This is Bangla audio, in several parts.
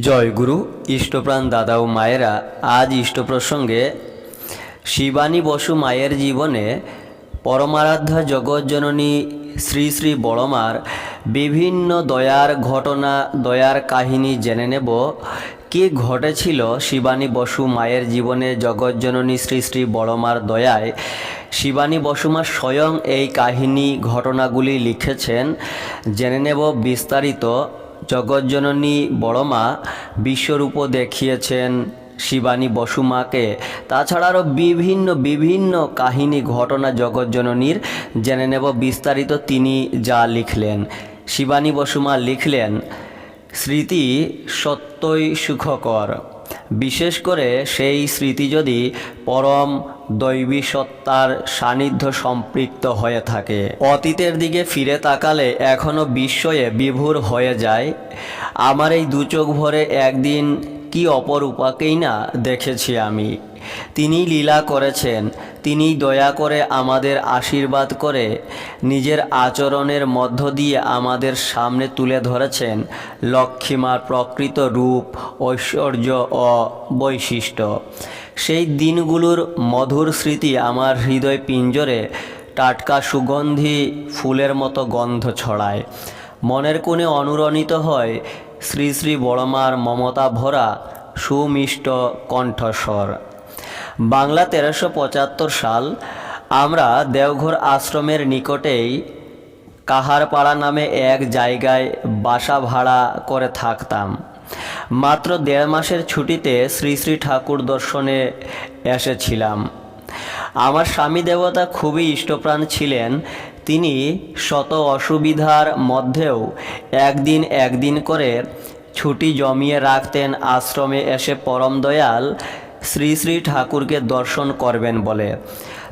জয় গুরু, ইষ্টপ্রাণ দাদা ও মায়েরা, আজ ইষ্ট প্রসঙ্গে শিবানী বসু মায়ের জীবনে পরমারাধ্যা জগৎজননী শ্রী শ্রী বড়মার বিভিন্ন দয়ার ঘটনা, দয়ার কাহিনী জেনে নেব। কি ঘটেছিল শিবানী বসু মায়ের জীবনে জগৎজননী শ্রী শ্রী বড়মার দয়ায়? শিবানী বসুমা স্বয়ং এই কাহিনী ঘটনাগুলি লিখেছেন। জেনে নেব বিস্তারিত। জগৎজননী বড়মা বিশ্বরূপ দেখিয়েছেন শিবানী বসুমাকে। তাছাড়া আরও বিভিন্ন বিভিন্ন কাহিনী ঘটনা জগৎজননীর জেনে নেব বিস্তারিত তিনি যা লিখলেন। শিবানী বসুমা লিখলেন, স্মৃতি সত্যই সুখকর। বিশেষ করে সেই স্মৃতি যদি পরম দৈবী সত্তার সান্নিধ্য সম্পৃক্ত হয়ে থাকে। অতীতের দিকে ফিরে তাকালে এখনও বিস্ময়ে বিভোর হয়ে যায়। আমার এই দুচোখ ভরে একদিন কি অপর উপাকেই না দেখেছি আমি। তিনি লীলা করেছেন, তিনি দয়া করে আমাদের আশীর্বাদ করে নিজের আচরণের মধ্য দিয়ে আমাদের সামনে তুলে ধরেছেন লক্ষ্মীমার প্রকৃত রূপ, ঐশ্বর্য ও বৈশিষ্ট্য। সেই দিনগুলোর মধুর স্মৃতি আমার হৃদয় পিঞ্জরে টাটকা সুগন্ধি ফুলের মতো গন্ধ ছড়ায়। মনের কোণে অনুরণিত হয় শ্রী শ্রী বড়মার মমতা ভরা সুমিষ্ট কণ্ঠস্বর। বাংলা তেরোশো পঁচাত্তর সাল, আমরা দেওঘর আশ্রমের নিকটেই কাহারপাড়া নামে এক জায়গায় বাসা ভাড়া করে থাকতাম। মাত্র দেড় মাসের ছুটিতে শ্রী শ্রী ঠাকুর দর্শনে এসেছিলাম। আমার স্বামী দেবতা খুবই ইষ্টপ্রাণ ছিলেন। তিনি শত অসুবিধার মধ্যেও একদিন একদিন করে ছুটি জমিয়ে রাখতেন আশ্রমে এসে পরম দয়াল শ্রী শ্রী ঠাকুরকে দর্শন করবেন বলে।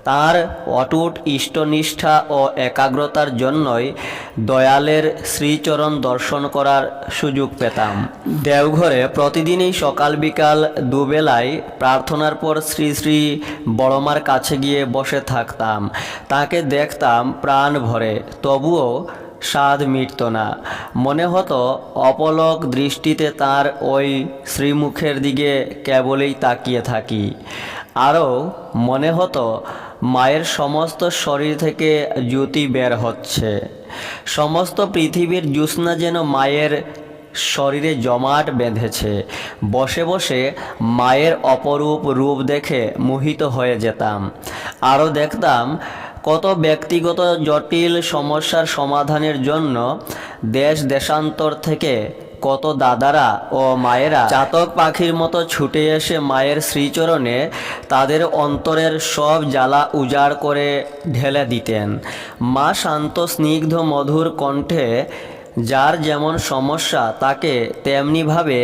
তার অটুট ইষ্টনিষ্ঠা ও একাগ্রতার জন্যই দয়ালের শ্রীচরণ দর্শন করার সুযোগ পেতাম। দেওঘরে প্রতিদিনই সকাল বিকাল দুবেলায় প্রার্থনার পর শ্রী শ্রী বড়মার কাছে গিয়ে বসে থাকতাম। তাকে দেখতাম প্রাণ ভরে। তবুও স্বাদ মিটত না। মনে হতো অপলক দৃষ্টিতে তার ওই শ্রীমুখের দিকে কেবলেই তাকিয়ে থাকি। আরও মনে হতো মায়ের সমস্ত শরীর থেকে জ্যোতি বের হচ্ছে। সমস্ত পৃথিবীর জ্যোৎস্না যেন মায়ের শরীরে জমাট বেঁধেছে। বসে বসে মায়ের অপরূপ রূপ দেখে মোহিত হয়ে যেতাম। আরও দেখতাম কত ব্যক্তিগত জটিল সমস্যার সমাধানের জন্য দেশ দেশান্তর থেকে কত দাদারা ও মায়েরা চাতক পাখির মতো ছুটে এসে মায়ের শ্রীচরণে তাদের অন্তরের সব জ্বালা উজাড় করে ঢেলে দিতেন। মা শান্ত, স্নিগ্ধ, মধুর কণ্ঠে যার যেমন সমস্যা তাকে তেমনিভাবে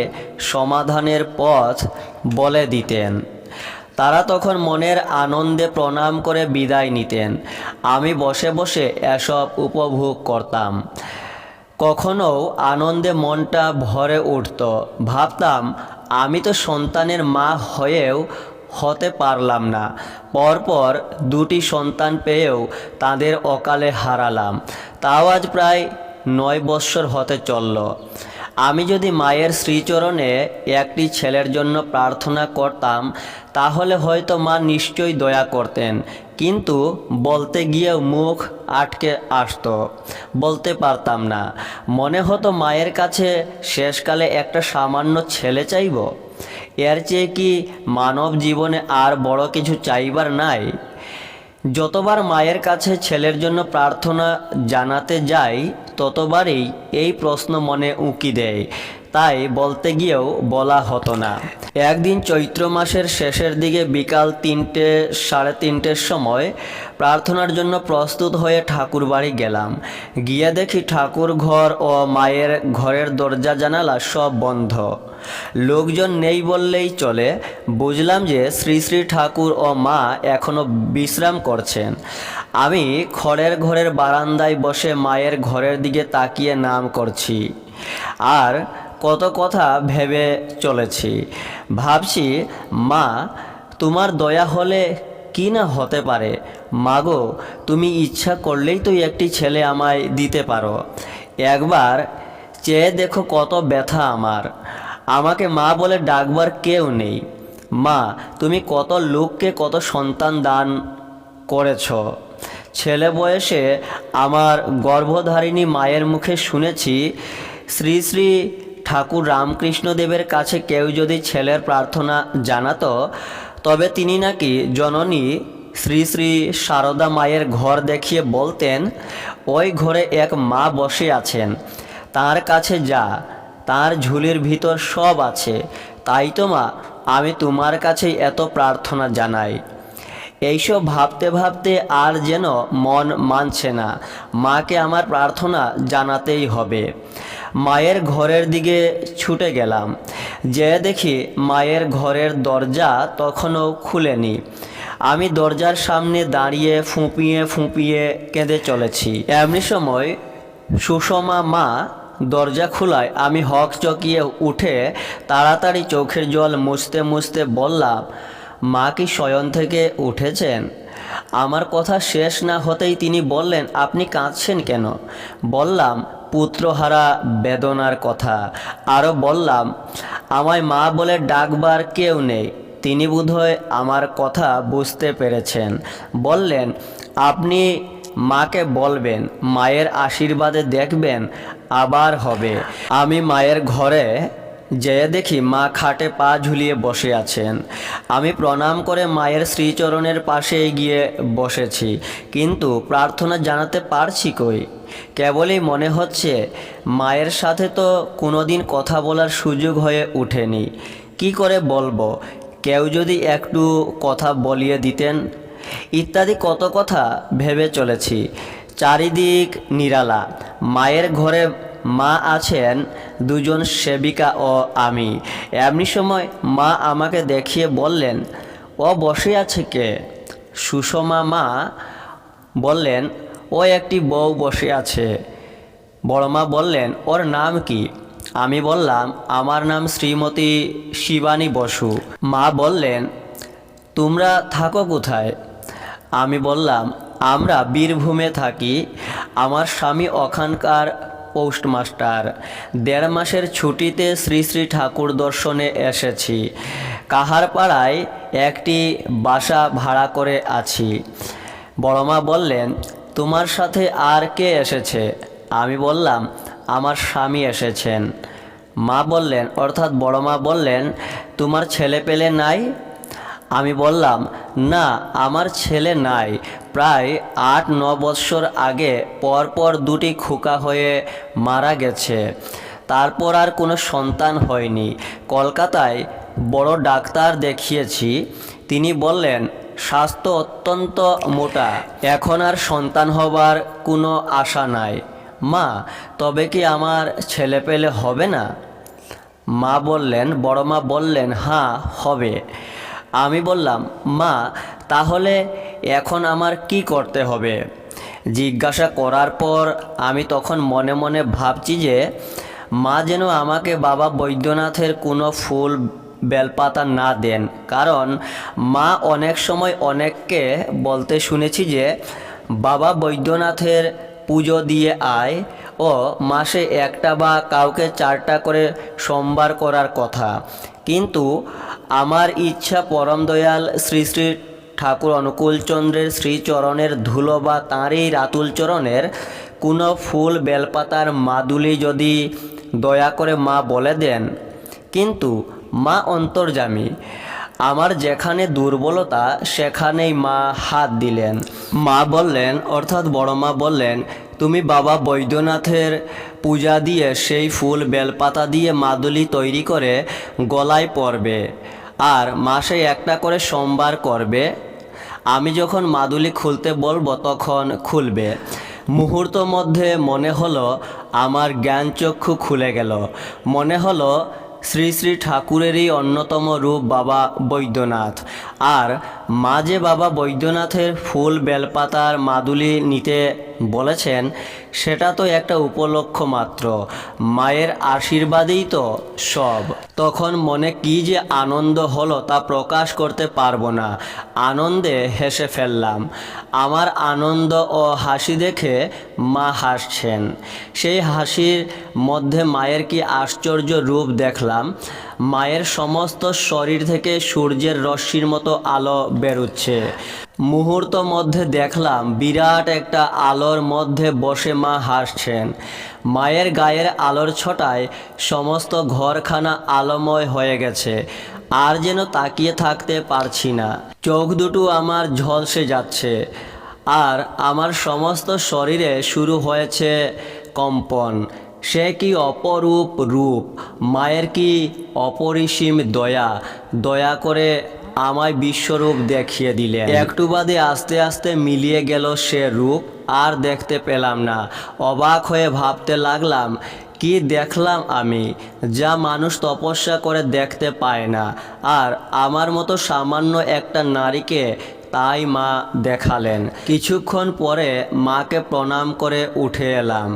সমাধানের পথ বলে দিতেন। তারা তখন মনের আনন্দে প্রণাম করে বিদায় নিতেন। আমি বসে বসে এসব উপভোগ করতাম। কখনো আনন্দে মনটা ভরে উঠত। ভাবতাম, আমি তো সন্তানের মা হয়েও হতে পারলাম না। পরপর দুটি সন্তান পেয়েও তাদের অকালে হারালাম। তাও আজ প্রায় নয় বৎসর হতে চলল। আমি যদি মায়ের শ্রীচরণে একটি ছেলের জন্য প্রার্থনা করতাম, তাহলে হয়তো মা নিশ্চয়ই দয়া করতেন। কিন্তু বলতে গিয়েও মুখ আটকে আসতো। বলতে পারতাম না। মনে হতো মায়ের কাছে শেষকালে একটা সামান্য ছেলে চাইব। এর চেয়ে কি মানব জীবনে আর বড় কিছু চাইবার নাই? যতবার মায়ের কাছে ছেলের জন্য প্রার্থনা জানাতে যাই ততবারই এই প্রশ্ন মনে উঁকি দেয়। তাই বলতে গিয়েও বলা হতো না। একদিন চৈত্র মাসের শেষের দিকে বিকাল তিনটে, সাড়ে তিনটের সময় প্রার্থনার জন্য প্রস্তুত হয়ে ঠাকুর বাড়ি গেলাম। গিয়ে দেখি ঠাকুর ঘর ও মায়ের ঘরের দরজা, জানালা সব বন্ধ। লোকজন নেই বললেই চলে। বুঝলাম যে শ্রী শ্রী ঠাকুর ও মা এখনও বিশ্রাম করছেন। আমি খড়ের ঘরের বারান্দায় বসে মায়ের ঘরের দিকে তাকিয়ে নাম করছি। আর কত কথা ভেবে চলেছি। ভাবছি, মা, তোমার দয়া হলে কি না হতে পারে? মাগো, তুমি ইচ্ছা করলেই তো একটি ছেলে আমায় দিতে পারো। একবার চেয়ে দেখো কত ব্যথা আমার। আমাকে মা বলে ডাকবার কেউ নেই। মা, তুমি কত লোককে কত সন্তান দান করেছ। ছেলে বয়সে আমার গর্ভধারিণী মায়ের মুখে শুনেছি, শ্রী শ্রী ঠাকুর রামকৃষ্ণদেবের কাছে কেউ যদি ছেলের প্রার্থনা জানাতো, তবে তিনি নাকি জননী শ্রী শ্রী সারদা মায়ের ঘর দেখিয়ে বলতেন, ওই ঘরে এক মা বসে আছেন, তার কাছে যা, তার ঝুলির ভিতর সব আছে, তাই তো মা, আমি তোমার কাছেই এত প্রার্থনা জানাই। এইসব ভাবতে ভাবতে আর যেন মন মানছে না, মাকে আমার প্রার্থনা জানাতেই হবে। মায়ের ঘরের দিকে ছুটে গেলাম। যে দেখি মায়ের ঘরের দরজা তখনও খুলেনি। আমি দরজার সামনে দাঁড়িয়ে ফুঁপিয়ে ফুঁপিয়ে কেঁদে চলেছি। এমনি সময় সুষমা মা দরজা খোলায় আমি হক চকিয়ে উঠে তাড়াতাড়ি চোখের জল মুছতে মুছতে বললাম, মা কি শয়ন থেকে উঠেছেন? আমার কথা শেষ না হতেই তিনি বললেন, আপনি কাঁদছেন কেন? বললাম পুত্রহারা বেদনার কথা। আরও বললাম, আমায় মা বলে ডাকবার কেউ নেই, তিনি বোধহয় আমার কথা বুঝতে পেরেছেন। বললেন, আপনি মাকে বলবেন, মায়ের আশীর্বাদে দেখবেন, আবার হবে। আমি মায়ের ঘরে যেয়ে দেখি মা খাটে পা ঝুলিয়ে বসে আছেন। আমি প্রণাম করে মায়ের শ্রীচরণের পাশে গিয়ে বসেছি, কিন্তু প্রার্থনা জানাতে পারছি কই? কেবলই মনে হচ্ছে মায়ের সাথে তো কোনোদিন কথা বলার সুযোগ হয়ে ওঠেনি। কি করে বলব? কেউ যদি একটু কথা বলিয়ে দিতেন। ইত্যাদি কত কথা ভেবে চলেছি। চারিদিক নিরালা। মায়ের ঘরে মা আছেন দুজন সেবিকা ও আমি। এমনি সময় মা আমাকে দেখিয়ে বললেন, ও বসে আছে কে? সুষমা মা বললেন, ও একটি বউ বসে আছে। বড়মা বললেন, ওর নাম কি? আমি বললাম, আমার নাম শ্রীমতী শিবানী বসু। মা বললেন, তোমরা থাকো কোথায়? আমি বললাম, আমরা বীরভূমে থাকি। আমার স্বামী ওখানকার পোস্টমাস্টার। দেড় মাসের ছুটিতে শ্রী শ্রী ঠাকুর দর্শনে এসেছি। কাহারপাড়ায় একটি বাসা ভাড়া করে আছি। বড়মা বললেন, তোমার সাথে আর কে এসেছে? আমি বললাম, আমার স্বামী এসেছেন। মা বললেন, অর্থাৎ বড় মা বললেন, তোমার ছেলে পেলে নাই? আমি বললাম, না, আমার ছেলে নাই। প্রায় আট ন বৎসর আগে পরপর দুটি খোকা হয়ে মারা গেছে। তারপর আর কোনো সন্তান হয়নি। কলকাতায় বড় ডাক্তার দেখিয়েছি। তিনি বললেন, স্বাস্থ্য অত্যন্ত মোটা, এখন আর সন্তান হবার কোনো আশা নাই। মা, তবে কি আমার ছেলে পেলে হবে না? মা বললেন, বড় মা বললেন হ্যাঁ হবে। আমি বললাম, মা, তাহলে এখন আমার কি করতে হবে? জিজ্ঞাসা করার পর আমি তখন মনে মনে ভাবছি যে, মা যেন আমাকে বাবা বৈদ্যনাথের কোনো ফুল বেলপাতা না দেন। কারণ মা অনেক সময় অনেককে বলতে শুনেছি যে, বাবা বৈদ্যনাথের পুজো দিয়ে আয় ও মাসে একটা বা কাউকে চারটা করে সোমবার করার কথা। কিন্তু আমার ইচ্ছা পরম দয়াল শ্রী শ্রী ঠাকুর অনুকূলচন্দ্রের শ্রীচরণের ধুলো বা তাঁরই রাতুল চরণের কোনো ফুল বেলপাতার মাদুলি যদি দয়া করে মা বলে দেন। কিন্তু মা অন্তর্জামী আমার যেখানে দুর্বলতা, সেখানেই মা হাত দিলেন। মা বললেন, অর্থাৎ বড় মা বললেন, তুমি বাবা বৈদ্যনাথের পূজা দিয়ে সেই ফুল বেলপাতা দিয়ে মাদুলি তৈরি করে গলায় পরবে। আর মাসে একটা করে সোমবার করবে। আমি যখন মাদুলি খুলতে বলব তখন খুলবে। মুহূর্ত মধ্যে মনে হলো, আমার জ্ঞানচক্ষু খুলে গেল। মনে হলো শ্রী শ্রী ঠাকুরেরই অন্যতম রূপ বাবা বৈদ্যনাথ। আর মাঝে বাবা বৈদ্যনাথের ফুল বেলপাতার মাদুলি নিতে বলেছেন, সেটা তো একটা উপলক্ষ মাত্র। মায়ের আশীর্বাদেই তো সব। তখন মনে কি যে আনন্দ হলো তা প্রকাশ করতে পারব না। আনন্দে হেসে ফেললাম। আমার আনন্দ ও হাসি দেখে মা হাসছেন। সেই হাসির মধ্যে মায়ের কি আশ্চর্য রূপ দেখলাম। মায়ের সমস্ত শরীর থেকে সূর্যের রশ্মির মতো আলো বেরুচ্ছে। মুহূর্ত মধ্যে দেখলাম বিরাট একটা আলোর মধ্যে বসে মা হাসছেন। মায়ের গায়ের আলোর ছটায় সমস্ত ঘরখানা আলোময় হয়ে গেছে। আর যেন তাকিয়ে থাকতে পারছি না। চোখ দুটো আমার ঝলসে যাচ্ছে। আর আমার সমস্ত শরীরে শুরু হয়েছে কম্পন। সে কি অপরূপ রূপ? মায়ের কি অপরিসীম দয়া? দয়া করে আমায় বিশ্বরূপ দেখিয়ে দিলেন। একটু বাদে আস্তে আস্তে মিলিয়ে গেল সে রূপ, আর দেখতে পেলাম না। অবাক হয়ে ভাবতে লাগলাম, কি দেখলাম আমি? যা মানুষ তপস্যা করে দেখতে পায় না। আর আমার মতো সামান্য একটা নারীকে তাই মা দেখালেন। কিছুক্ষণ পরে মাকে প্রণাম করে উঠে এলাম।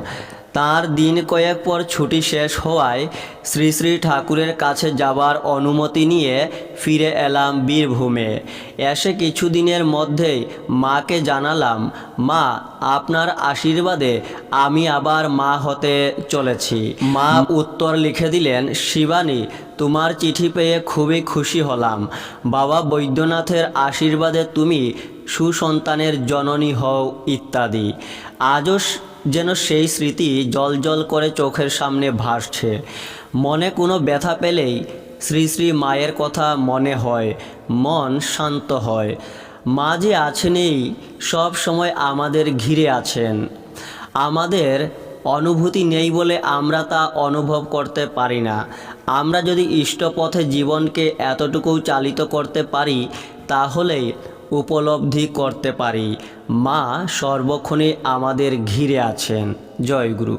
তার দিন কয়েক পর ছুটি শেষ হওয়ায় শ্রী শ্রী ঠাকুরের কাছে যাবার অনুমতি নিয়ে ফিরে এলাম বীরভূমে। এসে কিছুদিনের মধ্যেই মাকে জানালাম, মা, আপনার আশীর্বাদে আমি আবার মা হতে চলেছি। মা উত্তর লিখে দিলেন, শিবানী, তোমার চিঠি পেয়ে খুবই খুশি হলাম। বাবা বৈদ্যনাথের আশীর্বাদে তুমি সুসন্তানের জননী হও, ইত্যাদি। আজও যেন সেই স্মৃতি জল জল করে চোখের সামনে ভাসছে। মনে কোনো ব্যথা পেলেই শ্রী শ্রী মায়ের কথা মনে হয়, মন শান্ত হয়। মা যে আছেনই সব সময় আমাদের ঘিরে আছেন। আমাদের অনুভূতি নেই বলে আমরা তা অনুভব করতে পারি না। আমরা যদি ইষ্টপথে জীবনকে এতটুকু চালিত করতে পারি, তাহলেই উপলব্ধি করতে পারি। মা সর্বক্ষণে আমাদের ঘিরে আছেন। জয় গুরু।